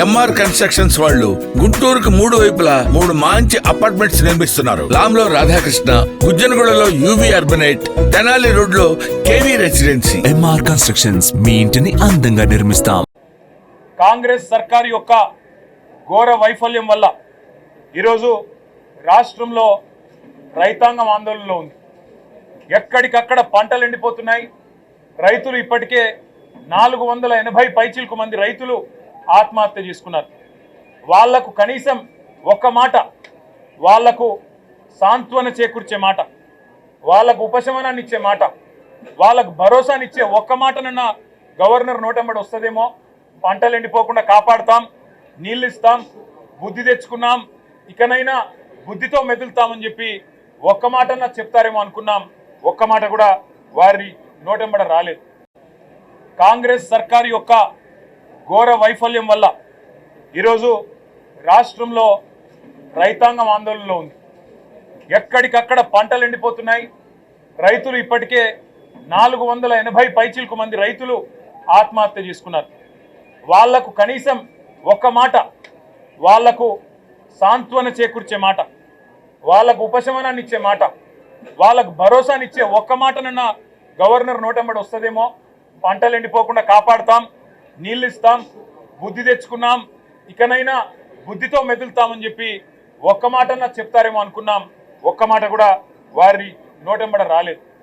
MR constructions వాళ్ళు గుంటూరుకు మూడు వైపులా మూడు మంచి అపార్ట్మెంట్స్ నిర్మిస్తున్నారు. లాంలో రాధాకృష్ణ గుజ్జనగూడలో యూవి అర్బనైట్ తెనాలి రోడ్లో కేవీ రెసిడెన్సీ ఎంఆర్ కన్స్ట్రక్షన్స్ మీ ఇంటిని అందంగా నిర్మిస్తాం. కాంగ్రెస్ సర్కార్ యొక్క ఘోర వైఫల్యం వల్ల ఈరోజు రాష్ట్రంలో రైతాంగం ఆందోళనలో ఉంది. ఎక్కడికక్కడ పంటలు ఎండిపోతున్నాయి. రైతులు ఇప్పటికే నాలుగు వందల ఎనభై పైచిలకు మంది రైతులు ఆత్మహత్య చేసుకున్నారు. వాళ్ళకు కనీసం ఒక్క మాట వాళ్ళకు సాంత్వన చేకూర్చే మాట వాళ్ళకు ఉపశమనాన్ని ఇచ్చే మాట వాళ్ళకు భరోసానిచ్చే ఒక్క మాటనన్నా గవర్నర్ నోటంబడి వస్తుందేమో? పంటలు ఎండిపోకుండా కాపాడుతాం నీళ్ళు ఇస్తాం బుద్ధి తెచ్చుకున్నాం ఇకనైనా బుద్ధితో మెదులుతామని చెప్పి ఒక్క మాటన్నా చెప్తారేమో అనుకున్నాం. ఒక్క మాట కూడా వారి నోటంబడ రాలేదు. కాంగ్రెస్ సర్కారు యొక్క ఘోర వైఫల్యం వల్ల ఈరోజు రాష్ట్రంలో రైతాంగం ఆందోళనలో ఉంది. ఎక్కడికక్కడ పంటలు ఎండిపోతున్నాయి. రైతులు ఇప్పటికే నాలుగు వందల ఎనభై పైచిలకు మంది రైతులు ఆత్మహత్య చేసుకున్నారు. వాళ్ళకు కనీసం ఒక్క మాట వాళ్ళకు సాంత్వన చేకూర్చే మాట వాళ్ళకు ఉపశమనాన్ని ఇచ్చే మాట వాళ్ళకు భరోసానిచ్చే ఒక్క మాటనన్నా గవర్నర్ నోటెంబడి వస్తుందేమో. పంటలు ఎండిపోకుండా కాపాడతాం. నీళ్ళు ఇస్తాం బుద్ధి తెచ్చుకున్నాం ఇకనైనా బుద్ధితో మెదులుతామని చెప్పి ఒక్క మాటన్నా చెప్తారేమో అనుకున్నాం. ఒక్క మాట కూడా వారి నోటెంబడ రాలేదు.